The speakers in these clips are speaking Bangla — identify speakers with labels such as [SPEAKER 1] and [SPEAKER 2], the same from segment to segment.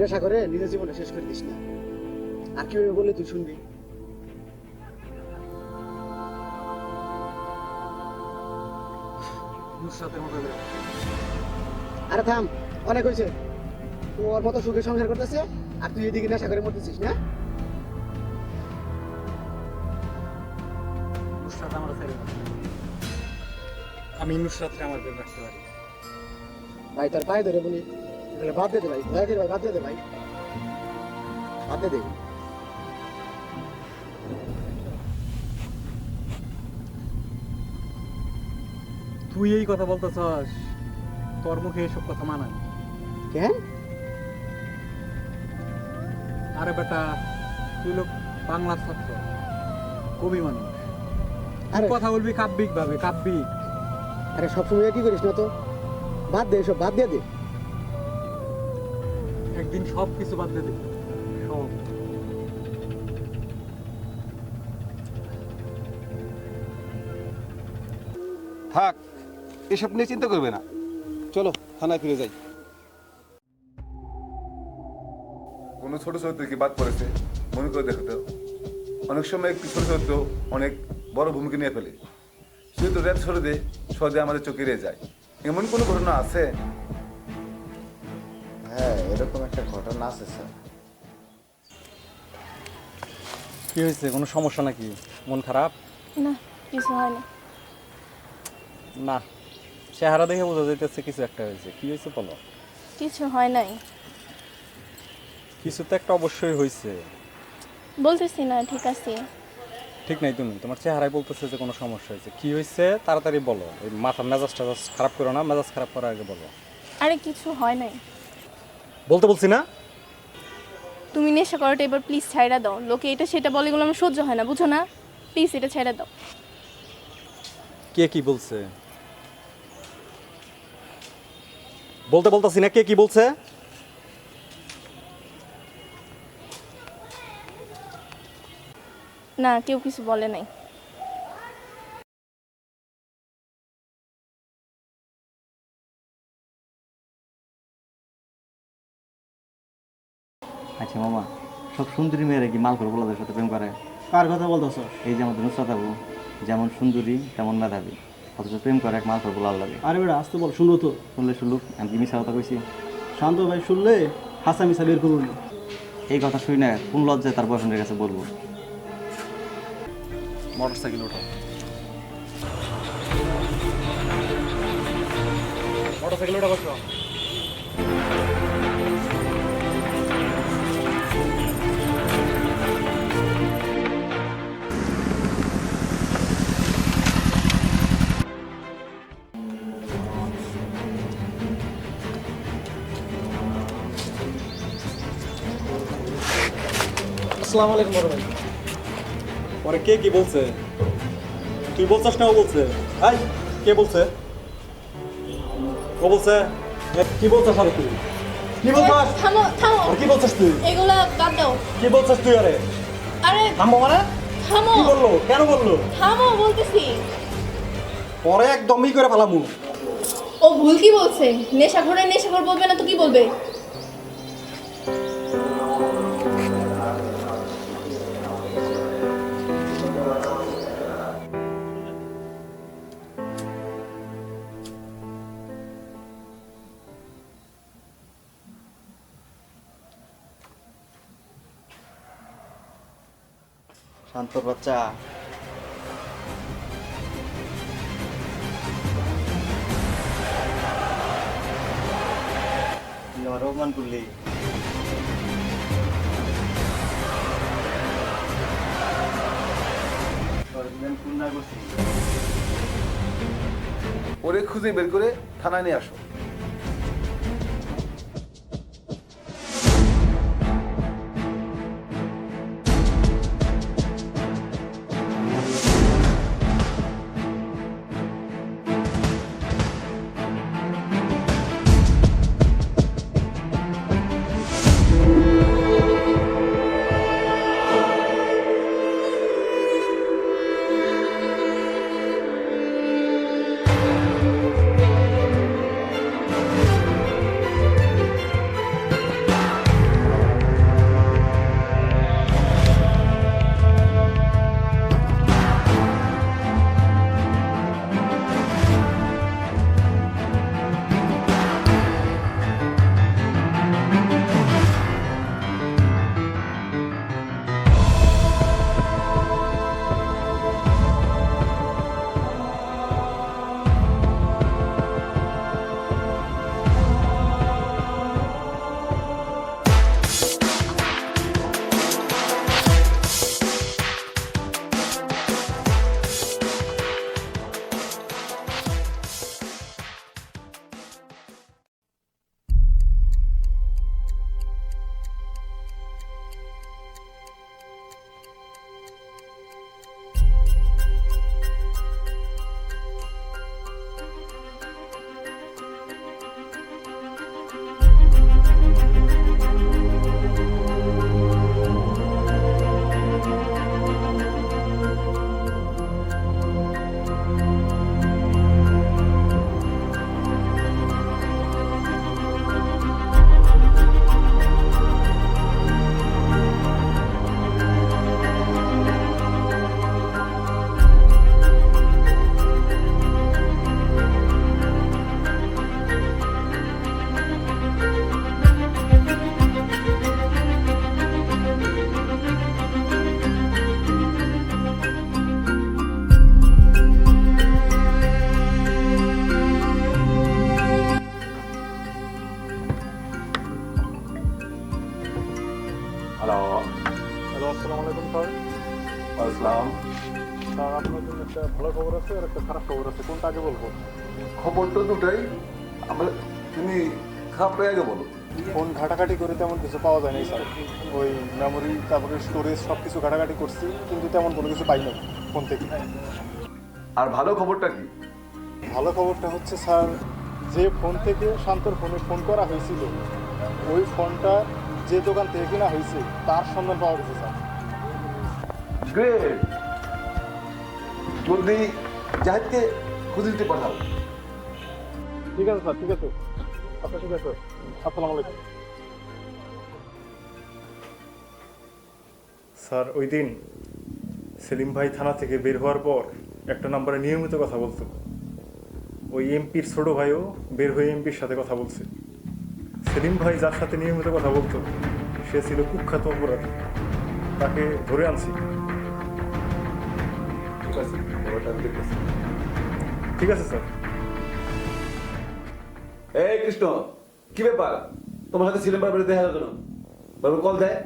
[SPEAKER 1] নেশা করে নিজের জীবনটা শেষ করে দিস না। আর কেউ বললে তুই শুনবি। আরে থাম অনেক হয়েছে। তোর মতো সুখে সংসার করতেছে আর তুই এদিকে নেশা করে মরতেছিস না।
[SPEAKER 2] আমি নুসরাতকে আমার বের রাখতে পারি।
[SPEAKER 1] ভাই তোর পায়ে ধরে বলি। বাদ দে ভাই ভাই বাদ দে দে ভাই। বাদ দে
[SPEAKER 2] তুই এই কথা বলতেছস তোর মুখে এসব কথা মানায়।
[SPEAKER 1] কেন
[SPEAKER 2] আরে বেটা তুই লোক বাংলার ছাত্র কবি মানুষ।
[SPEAKER 1] আরে
[SPEAKER 2] কথা বলবি কাব্যিক ভাবে কাব্যিক।
[SPEAKER 1] আরে সবসময় কি করিস না তো। বাদ দে এসব বাদ দিয়ে দে।
[SPEAKER 2] একদিন সব কিছু বাদ দিয়ে দিবি। সব
[SPEAKER 3] থাক এসব নিয়ে চিন্তা করবে না। চলো থানায় ফিরে যাই।
[SPEAKER 4] কোনো ছোট চরিত্র কি বাদ পড়েছে? মনে করে দেখো তো। অনেক সময় একটি ছোট চরিত্র অনেক বড় ভূমিকা নিয়ে ফেলে। শুধু রেত সরদে সহজে আমাদের চোখে যায়। এমন কোনো ঘটনা আছে?
[SPEAKER 5] এরকম একটা ঘটনা আছে স্যার।
[SPEAKER 2] কি হয়েছে? কোনো সমস্যা নাকি? মন খারাপ?
[SPEAKER 6] না কিছু হয় না।
[SPEAKER 2] না চেহারা দেখে বোঝা যাইতেছে কিছু একটা হয়েছে। কি হয়েছে বলো?
[SPEAKER 6] কিছু হয় নাই।
[SPEAKER 2] কিছু তো একটা অবশ্যই হয়েছে।
[SPEAKER 6] বলতেছি না ঠিক আছে।
[SPEAKER 2] ঠিক নাই তুমি তোমার চেহারায় বলতেছে যে কোনো সমস্যা হয়েছে। কি হয়েছে? তাড়াতাড়ি বলো। এই মাথার মেজাজ টাজাজ খারাপ করো না মেজাজ খারাপ করার আগে বলো।
[SPEAKER 6] আরে কিছু হয় নাই।
[SPEAKER 2] বলতে বলছি না?
[SPEAKER 6] তুমি নেশা করাটা এবার প্লিজ ছাইড়া দাও। লোকে এটা সেটা বলে এগুলো আমার সহ্য হয় না বুঝো না? প্লিজ এটা ছেড়ে দাও।
[SPEAKER 2] কে কি বলছে? বলতে বলতেছি না কে কি বলছে?
[SPEAKER 6] না কেউ কিছু বলে নাই।
[SPEAKER 5] আচ্ছা মামা সব সুন্দরী মেয়েরা কি মাল করে বলাদের সাথে প্রেম করে?
[SPEAKER 1] কার কথা বলতেছ?
[SPEAKER 5] এই যে আমাদের নুসরাত আবু যেমন সুন্দরী তেমন মেধাবী। অথচ প্রেম করে এক মাল করে বলার লাগে।
[SPEAKER 1] আরে বেটা আসতে বল শুনব তো।
[SPEAKER 5] শুনলে শুনলুক আমি কি মিশা কথা কইছি?
[SPEAKER 1] শান্ত ভাই শুনলে হাসা মিশা বের করুন
[SPEAKER 5] এই কথা শুই না কোন লজ্জায় তার বয়ফ্রেন্ডের কাছে বলব?
[SPEAKER 2] মোটর সাইকেল ওঠো মোটর সাইকেল ওঠা
[SPEAKER 1] আসসালামু আলাইকুম বড় ভাই।
[SPEAKER 2] পরে কে কি বলছে? তুই বলছিস না ও বলছে। এই কে বলছে? ও বলছে কি বলছিস আরে তুই? কি বলছিস?
[SPEAKER 6] থামো থামো।
[SPEAKER 2] কি বলছিস তুই?
[SPEAKER 6] এগুলা বাদ দাও।
[SPEAKER 2] কি বলছিস তুই আরে?
[SPEAKER 6] আরে
[SPEAKER 2] থামবো মানে?
[SPEAKER 6] থামো।
[SPEAKER 2] কি বলল? কেন বলল?
[SPEAKER 6] থামো বলতেছি।
[SPEAKER 2] পরে একদমই করে ফেলামু।
[SPEAKER 6] ও ভুল কি বলছে? নেশা ঘরে নেশা করে বলবে না তো কি বলবে?
[SPEAKER 5] শান্তর বাচ্চা। তুই আমার অপমান করলি তোর আমি কোন না করছি।
[SPEAKER 4] ওরে খুঁজে বের করে থানায় নিয়ে আসো। দুটাই আমরা তুমি আগে বলো
[SPEAKER 7] ফোন ঘাটাঘাটি করে তেমন কিছু পাওয়া যায় নাই স্যার। ওই মেমোরি তারপরে স্টোরেজ সব কিছু ঘাটাঘাটি করছি কিন্তু তেমন কোনো কিছু পাই নাই ফোন থেকে।
[SPEAKER 4] আর ভালো খবরটা কি?
[SPEAKER 7] ভালো খবরটা হচ্ছে স্যার যে ফোন থেকে শান্তর ফোনে ফোন করা হয়েছিল ওই ফোনটা যে দোকান থেকে কেনা হয়েছে তার সন্ধান পাওয়া গেছে স্যার।
[SPEAKER 4] গ্রেট জলদি জাহাজকে খুঁজে দিতে পাঠাও।
[SPEAKER 7] ঠিক আছে স্যার, ঠিক আছে। আচ্ছা ঠিক আছে আসসালামু আলাইকুম। স্যার, ওই দিন সেলিম ভাই থানা থেকে বের হওয়ার পর একটা নম্বরে নিয়মিত কথা বলতো। ওই এমপির ছোট ভাইও বের হয়ে এমপির সাথে কথা বলছে। সেলিম ভাই যার সাথে নিয়মিত কথা বলতো, সে ছিল কুখ্যাত অপরাধী। তাকে ধরে আনছি।
[SPEAKER 4] ঠিক আছে,
[SPEAKER 7] স্যার।
[SPEAKER 4] এই কৃষ্ণ কি ব্যাপার তোমার সাথে সিনেমা বারবার দেখা গেল বারবার কল দেয়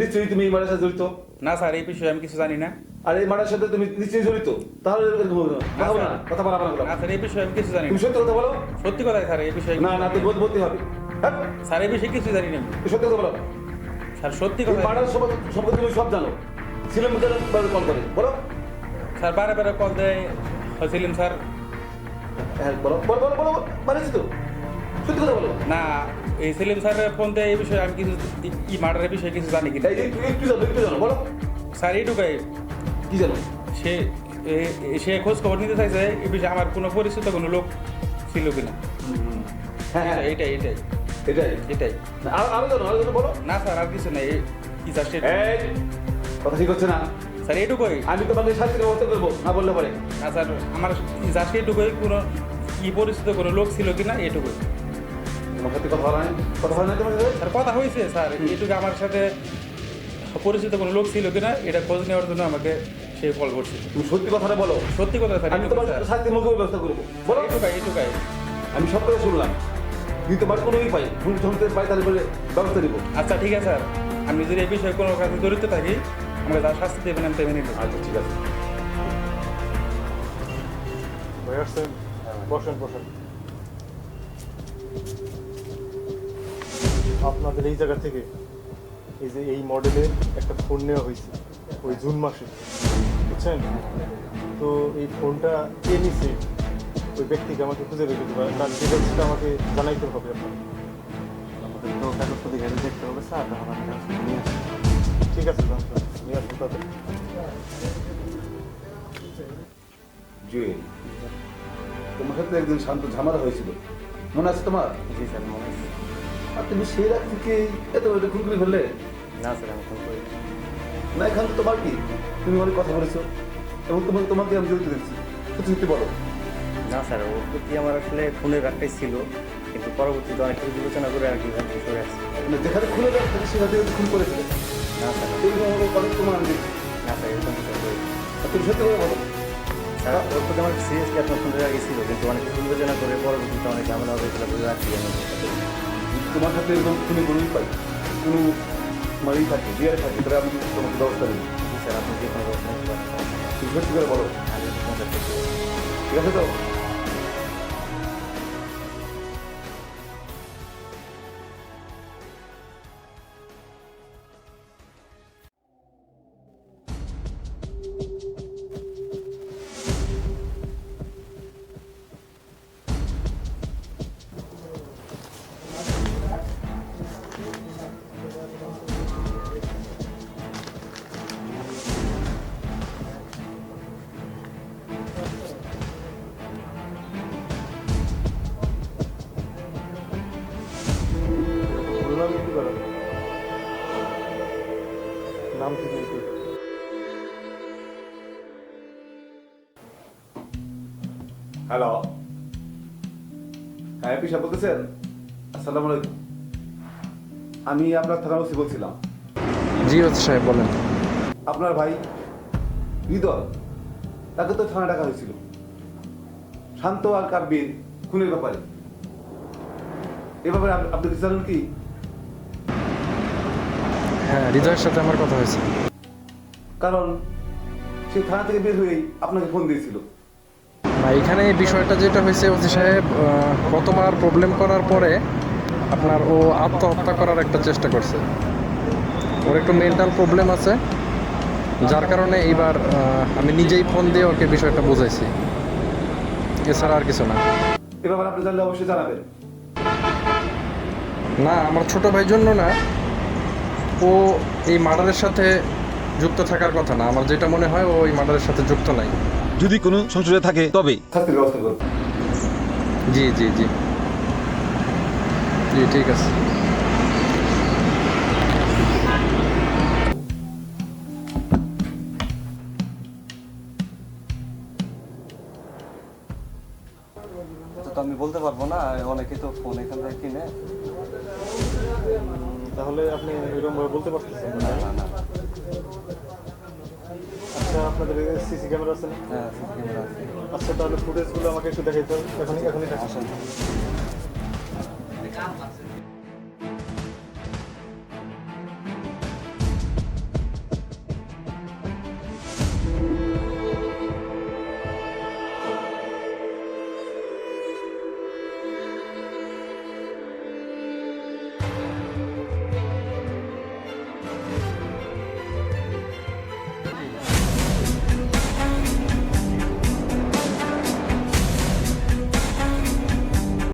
[SPEAKER 4] নিশ্চয়ই তুমি এই মানের সাথে জড়িত
[SPEAKER 8] না স্যার এই বিষয়ে আমি কিছু জানি না
[SPEAKER 4] আর এই মানের সাথে তুমি নিশ্চয়ই জড়িত তাহলে। কথা বলো কথা বলা
[SPEAKER 8] না স্যার এই বিষয়ে আমি কিছু জানি
[SPEAKER 4] তুমি সত্যি কথা বলো
[SPEAKER 8] সত্যি কথা স্যার এই বিষয়ে
[SPEAKER 4] না না তুমি বলতে বলতে হবে হ্যাঁ
[SPEAKER 8] স্যার এই বিষয়ে কিছু জানি না
[SPEAKER 4] তুমি সত্যি কথা বলো
[SPEAKER 8] স্যার সত্যি কথা
[SPEAKER 4] মানের সম্পর্কে তুমি সব জানো বারবার কল করে বলো
[SPEAKER 8] স্যার বারে বারে কল দেয় সেলিম স্যার
[SPEAKER 4] হ্যাঁ বলো বলো বলো বলো মানেছি তো সত্যি কথা বলো।
[SPEAKER 8] না এই সেলিম স্যারের ফোন দেয় এই বিষয়ে আমি কিছু ই মার্ডারের বিষয়ে কিছু জানি কিনা
[SPEAKER 4] একটু জানো একটু জানো বলো।
[SPEAKER 8] স্যার এইটুকাই।
[SPEAKER 4] কি জানো?
[SPEAKER 8] সে সে খোঁজ খবর নিতে চাইছে এই বিষয়ে আমার কোনো পরিচিত কোনো লোক ছিল কিনা।
[SPEAKER 4] হ্যাঁ হ্যাঁ।
[SPEAKER 8] এটাই এটাই।
[SPEAKER 4] এটাই
[SPEAKER 8] এটাই
[SPEAKER 4] আর আরও জানো আরও জানো বলো।
[SPEAKER 8] না স্যার আর কিছু নাই কি জাস্ট
[SPEAKER 4] কথা ঠিক হচ্ছে না।
[SPEAKER 8] স্যার এইটুকুই।
[SPEAKER 4] আমি তোমাকে শাস্তির ব্যবস্থা করব না বললে পারে।
[SPEAKER 8] না স্যার আমার জাস্ট এইটুকুই কোনো কি পরিচিত কোনো লোক ছিল কিনা এইটুকুই।
[SPEAKER 4] তোমার সাথে কথা হয় কথা হয় না তোমার সাথে?
[SPEAKER 8] স্যার কথা হয়েছে স্যার। এইটুকু আমার সাথে পরিচিত কোনো লোক ছিল কিনা এটা খোঁজ নেওয়ার জন্য আমাকে সে কল করছে।
[SPEAKER 4] তুমি সত্যি কথাটা বলো।
[SPEAKER 8] সত্যি কথা স্যার
[SPEAKER 4] আমি তোমার। শাস্তির মুখে ব্যবস্থা করব। বলো।
[SPEAKER 8] এইটুকাই এইটুকাই।
[SPEAKER 4] আমি সব কথা শুনলাম। যদি তোমার কোনো ই পাই শুনতে পাই তাহলে বলে ব্যবস্থা নিবো।
[SPEAKER 8] আচ্ছা ঠিক আছে স্যার। আমি যদি এই বিষয়ে কোনো কাজে জড়িত থাকি আমাকে যা শাস্তি দেবেন আমি তেমনি নেব।
[SPEAKER 4] আচ্ছা ঠিক আছে।
[SPEAKER 7] বসেন বসেন। আপনাদের এই জায়গা থেকে এই যে এই মডেলের একটা ফোন নেওয়া হয়েছে ওই জুন মাসে। বুঝছেন? তো এই ফোনটা কে নিছে? ওই ব্যক্তিকে আমাকে খুঁজে বের করতে পারে। তার ডিটেলসটা আমাকে জানাইতে হবে আপনার
[SPEAKER 5] আমাদের তো কাগজপত্র ঘেরে দেখতে হবে স্যার। কাগজপত্র নিয়ে
[SPEAKER 7] ঠিক আছে যান স্যার। নিয়ে আসুন তাদের
[SPEAKER 4] জুয়েল তোমার সাথে একদিন শান্ত ঝামেলা হয়েছিল। মনে আছে তোমার?
[SPEAKER 5] জি স্যার মনে আছে।
[SPEAKER 4] আর তুমি সেই রাত থেকে এত বড় খুন করে ফেললে?
[SPEAKER 5] না স্যার আমি ফোন করি
[SPEAKER 4] না এখান তো তোমার কি? তুমি অনেক কথা বলেছ। এবং তোমাকে তোমাকে আমি জড়িত দেখছি সত্যি সত্যি বলো।
[SPEAKER 5] না স্যার ওর প্রতি আমার আসলে ফোনের রাখটাই ছিল। কিন্তু পরবর্তীতে অনেক কিছু বিবেচনা করে আর কি থেকে সরে আসছি।
[SPEAKER 4] মানে যেখানে খুলে সেখান থেকে খুন করেছিলে
[SPEAKER 5] না স্যার।
[SPEAKER 4] এরকম আমাকে অনেক আমি দেখছি
[SPEAKER 5] না স্যার এরকম
[SPEAKER 4] তুমি সত্যি করে বলো।
[SPEAKER 5] স্যার ওর প্রতি আমার সিরিয়াসলি আপনার ফোনের আগে ছিল। কিন্তু অনেক কিছু বিবেচনা করে পরবর্তীতে অনেক ঝামেলা সেটা করে রাখছি আমি
[SPEAKER 4] তোমার সাথে এরকম কোনো কোনো পাই কোনো মারি থাকে বিয়ারে থাকে তাহলে আমি তোমাকে ব্যবস্থা নেব
[SPEAKER 5] স্যার আপনি যে কোনো ব্যবস্থা
[SPEAKER 4] সত্যি করে বলো? ঠিক আছে তো?
[SPEAKER 7] নাম কি নাম কি কি
[SPEAKER 4] হ্যালো হ্যাঁ পিসা বলতেছেন? আসসালামু আলাইকুম। আমি আপনার থানা ওসি বলছিলাম।
[SPEAKER 1] জি ওসি সাহেব বলেন।
[SPEAKER 4] আপনার ভাই হৃদয় তাকে তো থানা ডাকা হয়েছিল। শান্ত আর কাব্যের খুনের ব্যাপারে। এ ব্যাপারে আপনি কি জানেন কি?
[SPEAKER 1] হ্যাঁ হৃদয়ের সাথে আমার কথা হয়েছে।
[SPEAKER 4] কারণ সে থানা থেকে বের হয়েই আপনাকে ফোন দিয়েছিল।
[SPEAKER 9] না এখানে এই বিষয়টা যেটা হয়েছে ওসি সাহেব গতবার প্রবলেম করার পরে আপনার ও আত্মহত্যা করার একটা চেষ্টা করছে। ওর একটু মেন্টাল প্রবলেম আছে যার কারণে এইবার আমি নিজেই ফোন দিয়ে ওকে বিষয়টা বুঝাইছি। এছাড়া আর কিছু না।
[SPEAKER 4] এ ব্যাপারে আপনি জানলে অবশ্যই জানাবেন।
[SPEAKER 9] না আমার ছোট ভাইয়ের জন্য না ও এই মার্ডারের সাথে যুক্ত থাকার কথা না। আমার যেটা মনে হয় ও এই মার্ডারের সাথে যুক্ত নাই।
[SPEAKER 3] যদি কোনো সংশয় থাকে তবে?
[SPEAKER 4] শাস্তির ব্যবস্থা করুন।
[SPEAKER 9] জি জি জি। জি ঠিক আছে।
[SPEAKER 5] তো আমি বলতে পারব না অনেকে তো ফোন এখান থেকে কিনে।
[SPEAKER 7] তাহলে আপনি এরকম ভাবে বলতে পারতেছেন
[SPEAKER 5] না। না না
[SPEAKER 7] আচ্ছা আপনাদের সিসি ক্যামেরা আছে না?
[SPEAKER 5] হ্যাঁ সিসি ক্যামেরা আছে।
[SPEAKER 7] আচ্ছা তাহলে ফুটেজগুলো আমাকে একটু দেখাইতে হবে। এখনই এখনই।
[SPEAKER 5] আসেন।